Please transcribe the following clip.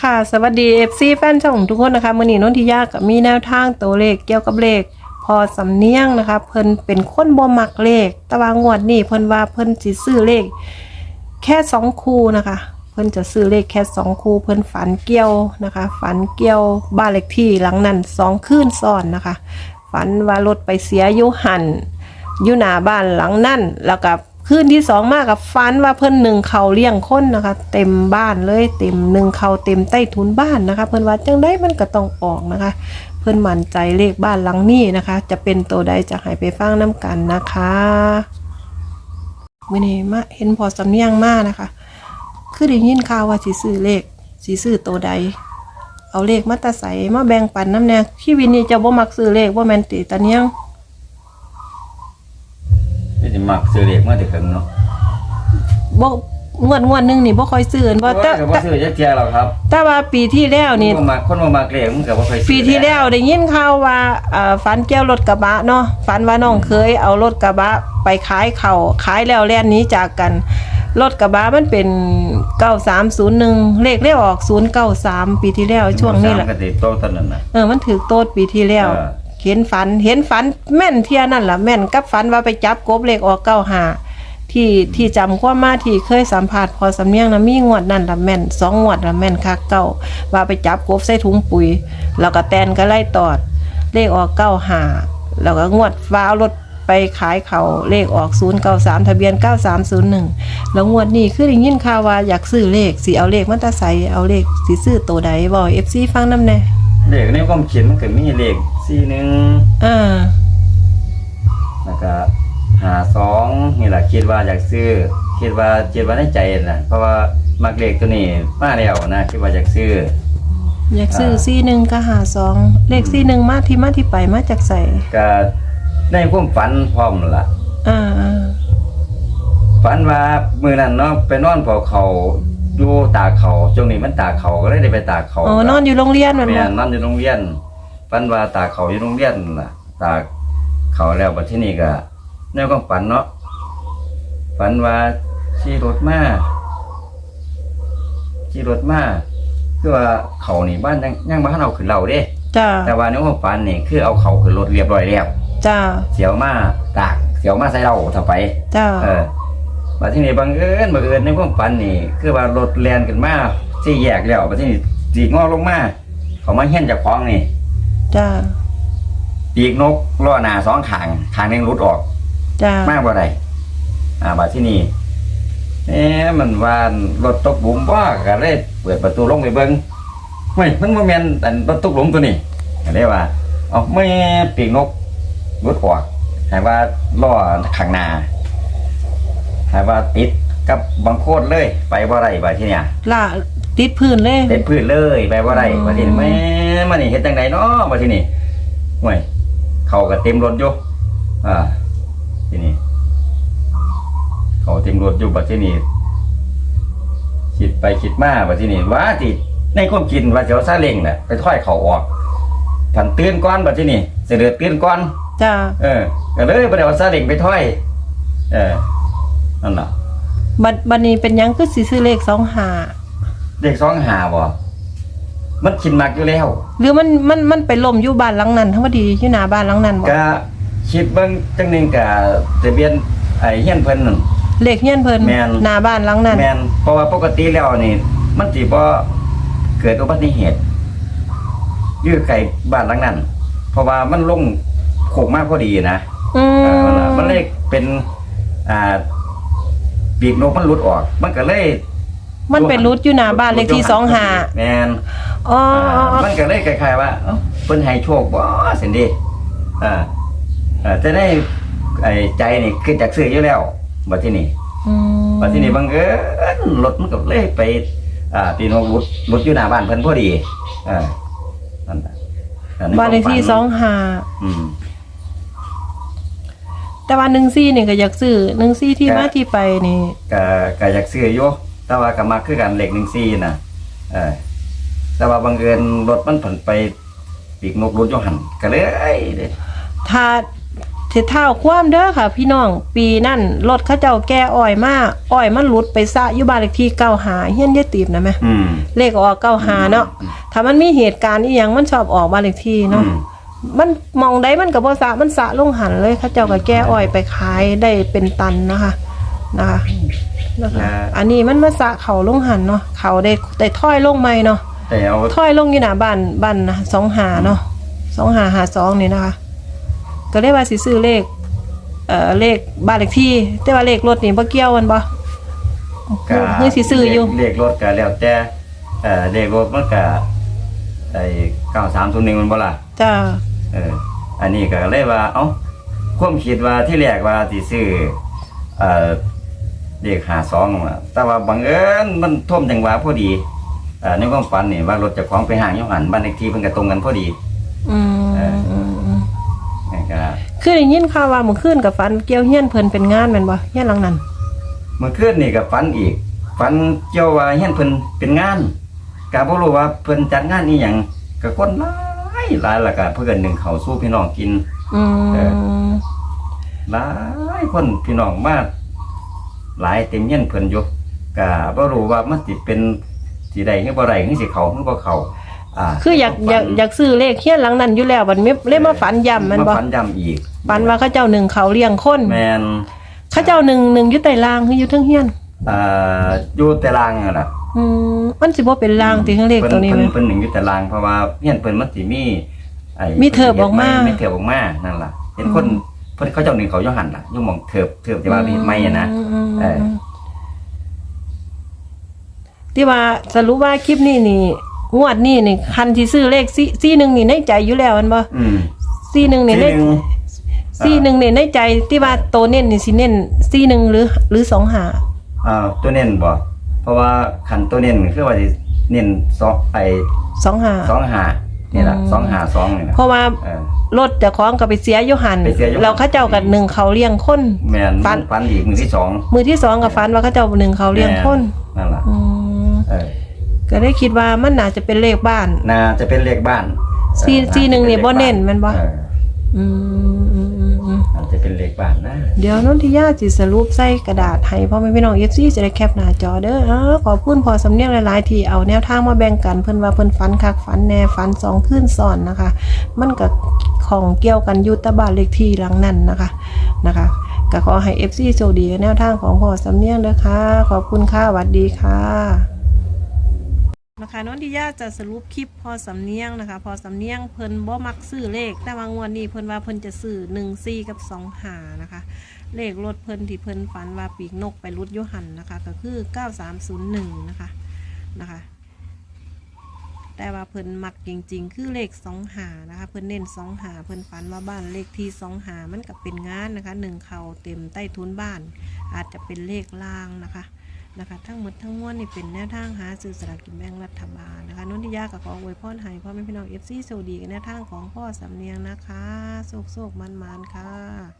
ค่ะสวัสดี FC แฟนช่องทุกคนนะคะมื่อนี้นนทิยากับมีแนวทางตัวเลขเกี่ยวกับเลข พอสำเนียงนะคะ เพิ่นเป็นคนบ่มักเลข แต่ว่างวดนี้เพิ่นว่าเพิ่นสิซื้อเลข แค่สองคู่นะคะ เพิ่นจะซื้อเลขแค่สองคู่เพิ่นฝันเกี่ยวนะคะ ฝันเกี่ยวบ้านเลขที่หลังนั้นสองคืนซ้อนนะคะ ฝันว่ารถไปเสียอยู่หันอยู่หน้าบ้านหลังนั่นแล้วกับ คืนที่สองมากกับฝันว่าเพิ่นหนึ่งเขาเลี้ยงคนนะคะ เต็มบ้านเลยเต็มหนึ่งเขาเต็มใต้ถุนบ้านนะคะ เพิ่นว่าจังได้มันก็ต้องออกนะคะ เพิ่นมั่นใจเลขบ้านหลังนี้นะคะ จะเป็นตัวใดจะให้ไปฟังน้ำกันนะคะมื่อนี้มาเห็นพอสำเนียงมากนะคะ คือได้ยินข่าวว่าสิซื้อเลขสิซื้อตัวใด เอาเลขมาตาใสมาแบ่งปันน้ำแน่ชีวิตนี้จะบ่มักซื้อเลขบ่แมนติตาเนียง มักซื้อเลขมาแต่ถึงเนาะบ่งวดงวดหนึงนี่บ่ค่อยซื้อบ่ว่าแต่แต่ว่าซื้อจักเที่ยหรอกครับแต่ว่าปีที่แล้วนี่คนบ่มักคนบ่มักเลขมันก็บ่ค่อยซื้อปีที่แล้วได้ยินข่าวว่าเอ่อฝันเกี่ยวรถกระบะเนาะฝันว่าน้องเคยเอารถกระบะไปขายเขาวขายแล้วแล่นหนี้จากกันรถกระบะมันเป็น 9301 เลขเลขออก 093 ปีที่แล้วช่วงนี้แหละสามก็ติดโตตอนนั้นน่ะ เออ มันถือโต๊ดปีที่แล้ว เออ เห็นฝันเห็นฝันแม่นเทียนั่นล่ะแม่นกับฝันว่าไปจับกบเลขออกเก้าหาที่ที่จำความมาที่เคยสัมผัสพอสำเนียงนะมีงวดนั่นละแม่นสองงวดละแม่นคักเก้าว่าไปจับกบใส่ถุงปุ๋ย แล้วก็แตนก็ไล่ตอด เลขออกเก้าหาแล้วก็งวดฟ้าเอารถไปขายเขาเลขออกศูนย์เก้าสามทะเบียนเก้าสามศูนย์หนึ่งแล้วงวดนี้คือได้ยินข่าวว่าอยากซื้อเลขสิเอาเลขมันตาใสเอาเลขสิซื้อตัวใดบอกเอฟซีฟังน้ำแน่เลขในความคิดมันก็มีเลข 41อ่าแล้วก็52นี่แหละคิดว่าอยากซื้อ คิดว่าคิดว่าในใจน่ะเพราะว่ามักเลขตัวนี้มาแล้วนะคิดว่าอยากซื้อ อยากซื้ออ่าซี่หนึ่งก็หาสองเลขซี่หนึ่งมาที่มาที่ไปมาจากใส่ก็ในความฝันพร้อมล่ะ อ่าอ่าฝันว่ามื้อนั้นเนาะไปนอนเผาเขาอยู่ตากเขาช่วงนี้มันตากเขาก็เลยได้ไปตากเขาอ๋อนอนอยู่โรงเรียนแมันแม่บ่นนอนอยู่โรงเรียน ฝันว่าตากเขาอยู่โรงเรียนล่ะ ตากเขาแล้วบัดที่นี่ก็แนวความฝันเนาะฝันว่าขี่รถมาขี่รถมาคือว่าเขานี่บ้านยังยังบ้านเอาขึ้นเราเด้ จ้า แต่ว่าในความฝันนี่คือเอาเขาขึ้นรถเรียบร้อยแล้ว จ้า เสียวมาตากเสียวมาใส่เราถ้าไป จ้า เออมาที่นี่บังเอิญบังเอิญในความฝันนี่ คือว่ารถแลนกันมาที่แยกแล้วมาที่นี่จีกงอลงมาเขามาเห็นจากของนี่ จ้าปีกนกล้อหน้าสองขางขางหนึงรุดออกจ้ามากกว่าใดอ่ามาที่นี่เอ๊ะมันว่ารถตกหลุมว่าก็เลยเปิดประตูลงไปเบิ้งเฮ้ยมันบ่แม่นอันรถตกหลุมตัวนี้ก็เลยว่าเอาไม่ปีกนกรุดออกให้ว่าล้อข้างหน้าให้ว่าติดกับบังโคตรเลย ไปบ่ได้บ่ที่เนี่ยล่า ติดพื้นเลย เต็มพื้นเลยไปบ่ได้อ๋อบ่ที่นี่แม่มานี่เฮ็ดจังไดเนาะบ่ที่นี่ห่วยเขาก็เต็มรถอยู่อ่าที่นี่เขาเต็มรถอยู่บ่ที่นี่คิดไปคิดมาบ่ที่นี่ว่าที่ในความคิดว่าสิเอาซาเล้งน่ะไปถ้อยเขาออกผันตื่นก่อนบ่ที่นี่เสด็จตื่นก่อนจ้าเออก็เลยบ่ได้เอาซาเล้งไปถ้อย เออนั่นน่ะบัดบัดนี้เป็นหยังคือสิซื้อเลขสองหา เด็กสองหาบ่มันคิดมากอยู่แล้วหรือมันมันมันไปล่มอยู่บ้านหลังนั้นทั้งว่าดีอยู่หน้าบ้านหลังนั้นบ่ก็คิดเบิ่งจังหนึงก็ทะเบียนไอ้เฮียนเพิ่นนั่น เลขเฮียนเพิ่นแม่น หน้าบ้านหลังนั้นแม่นเพราะว่าปกติแล้วนี่ มันสิบ่เกิดอุบัติเหตุอยู่ไกลบ้านหลังนั้น เพราะว่ามันลงโขกมากพอดีนะ อืเออมมันเลยเป็น อ่าปีกนกมันหลุดออก มันก็เลย มันเป็นรุดอยู่หน้าบ้านเลขที่สองหาแม่นอ๋ออ๋ออ๋อมันก็เลยคล้ายๆว่าเอ้าเพิ่นให้โชคบ่สินดีอ่าอ่าจะได้ไอ้ใจนี่คือจากซื้ออยู่แล้วบัดที่นี่อืมบัดที่นี่บังเอิญรถมันก็เลยไปอ่าตีนกรถรถอยู่หน้าบ้านเพิ่นพอดีอ่านั่นน่ะอัใบ้านเลขที่ควมสฝัองหาอืม แต่ว่าหนึ่งซี่นี่ก็อยากซื้อหนึ่งซี่ที่ครับมาที่ไปนี่ ก็ก็อยากซื้ออยู่ แต่ว่าก็มักคือกันเลข14น่ะเออแต่ว่าบังเอิญรถมันเพิ่นไปปีกนกรถอยู่หั่นก็เลยเด้ถ้าเทเท้าความเด้อค่ะ พี่น้องปีนั่นรถเขาเจ้าแก้อ้อยมาอ้อยมันหลุดไปซะอยู่บ้านเลขที่เก้าหาเฮียนยายตีบนะแม่อืมเลขออกเก้าหาเนาะถ้ามันมีเหตุการณ์อีหยังมันชอบออกบ้านเลขที่เนาะอืมมันมองได้มันกับบ่สะมันสะลงหันเลยเขาเจ้าก็แก้อ้อยไปขายได้เป็นตันนะคะนะคะ นะคะ อันนี้มันมาสะเขาลงหันเนาะเขาได้ได้ถ้อยลงใหม่เนาะแต่เอาถ้อยลงอยู่หน้าบ้านบ้านนะสองหาเนาะสองหาหาสองนี่นะคะ ก็เลยว่าสิซื้อเลข เอ่อเลขบ้านเลขที่ แต่ว่าเลขรถนี่บ่เกี่ยวกันบ่ก็เฮ้ยสิซื้ออยู่เลขรถก็แล้วแต่เอ่อเลขรถมันก็ไอ้9301มันบ่ล่ะจ้าเอออันนี้ก็เลยว่าเอ้าความคิดว่าที่แรกว่าสิซื้อเอ่อ เลข52มาแต่ว่าบังเอิญมันท่วมจังหวะพอดีเอ่อในความฝันนี่ว่ารถเจะของไปห่างอยู่หันบ้านเลขที่เพิ่นก็ตรงกันพอดีอืมเอออืมอืมนี่ก็คือได้ยินข่าวว่าเมื่อคืนกับฟันเกี่ยวเฮียนเพิ่นเป็นงานแม่นบ่เฮียนหลังนั้นเมื่อคืนนี่ก็ฝันอีกฝันเกี่ยวว่าเฮ็ดเพิ่นเป็นงานก็บ่รู้ว่าเพิ่นจัดงานอีหยังก็คนหลายหลายแล้วก็เพิ่นหนึ่งเขาวสู้พี่น้องกินอืเอมหลายคนพี่น้องมา หลายเต็มเงี้ยนเพิ่นอยู่ก็บ่รู้ว่ามันสิเป็นสิได้หรือบ่ได้หรือสิเข้าหรือบ่เข้าอ่าคืออยากอยากอยากซื้อเลขเฮียนหลังนั้นอยู่แล้วบัดนี้เลยมาฝันย้ำมันบ่มาฝันย้ำอีกฝันว่าเขาเจ้าหนึ่งเขาเลี้ยงคนแม่นเขาเจ้าหนึ่งหนึ่งอยู่ใต้รางคืออยู่เทั้งเฮียนอ่าอยู่แต่ลางนั่นล่ะอืมมันสิบ่เป็นรางติทั้งเลขเพิ่นตัวนี้เพิ่ไหมนเพิ่นหนึ่งอยู่แต่ลางเพราะว่าเฮียนเพิ่นมันสิมีไอ้มีเถิบออกมามีเถิบออกมานั่นล่ะเห็นคน เพิ่นเขาเจ้าหนึ่งเขาอยู่หันล่ะอยู่หม่องเถิบเถิบที่ว่ามีไม้อะนะอืมอืมเออที่ว่าสรุปว่าคลิปนี้นี่งวดนี้นี่คันที่ซื้อเลขซี่ซี่หนึ่งนี่ในใจอยู่แล้วมันบ่อืมซี่หนึ่งนี่ทีในหนึงซี่หนึ่งนี่ในใจ ที่ว่าโตเน้นนี่สิเน้นซี่หนึ่งหรือ หรือสองหาอ่าตัวเน้นบ่เพราะว่าคันตัวเน้นคือว่าสิเน้นสองไอ้สองหาสองหา นี่ล่ะอืมสองหาสองนี่ล่ะเพราะว่าเออ รถเจะคล้าของกับไปเสียอยู่หันไปเสียอยู่หันแล้วเขาเจ้ากับหนึ่งเขาเลี้ยงคน แม่นฟัน ฟันอีกมือที่สองมือที่สองกับฟันว่าเขาเจ้าหนึ่งเขาเลี้ยงคนแม่นั่นล่ะอืมเออก็ได้คิดว่ามันน่าจะเป็นเลขบ้าน น่าจะเป็นเลขบ้านสี่เออสี่หนึ่งนี่บ่เน้นแม่นบ่ เอออืมอืมอืมอืมอาจจะ เป็นเลขบ้านนะเดี๋ยวนนทิยาจิสรุปใส่กระดาษให้พ่อแม่พี่น้องเอฟซีจะได้แคปหน้าจอเด้ออ้าวขอบคุณพอสำเนียงหลายๆที่เอาแนวทางมาแบ่งกันเพิ่นว่าเพิ่นฝันคักฝันแน่ฝันสองคืนซ้อนนะคะ มันก็ของเกี่ยวกันอยุตบานเลขที่หลังนั้นนะคะนะคะก็ขอให้เอฟซีโชคดีกับแนวทางของพอสำเนียงเด้อค่ะขอบคุณค่ะสวัสดีค่ะ นะคะน้องดิยาจะสรุปคลิปพอสำเนียงนะคะ พอสำเนียงเพิ่นบ่มักซื้อเลข แต่ว่างวดนี้เพิ่นว่าเพิ่นจะซื้อหนึ่งซีกับสองหานะคะ เลขรถเพิ่นที่เพิ่นฝันว่าปีกนกไปรุดยุหันนะคะ ก็คือ9301นะคะนะคะ แต่ว่าเพิ่นมักจริง ๆ คือเลขสองหานะคะ เพิ่นเน้นสองหาเพิ่นฝันว่าบ้านเลขที่สองหามันก็เป็นงานนะคะหนึ่งเข่าเต็มใต้ทุนบ้าน อาจจะเป็นเลขล่างนะคะ นะคะ ทั้งหมดทั้งมวลนี่เป็นแนวทางหาซื้อสลากกินแบ่งรัฐบาลนะคะนุ่นที่ยากับขออวยพรให้พ่อแม่พี่น้องเอฟซีโชคดีกันแนวทางของพ่อสำเนียงนะคะโศกโศกมันมันๆค่ะ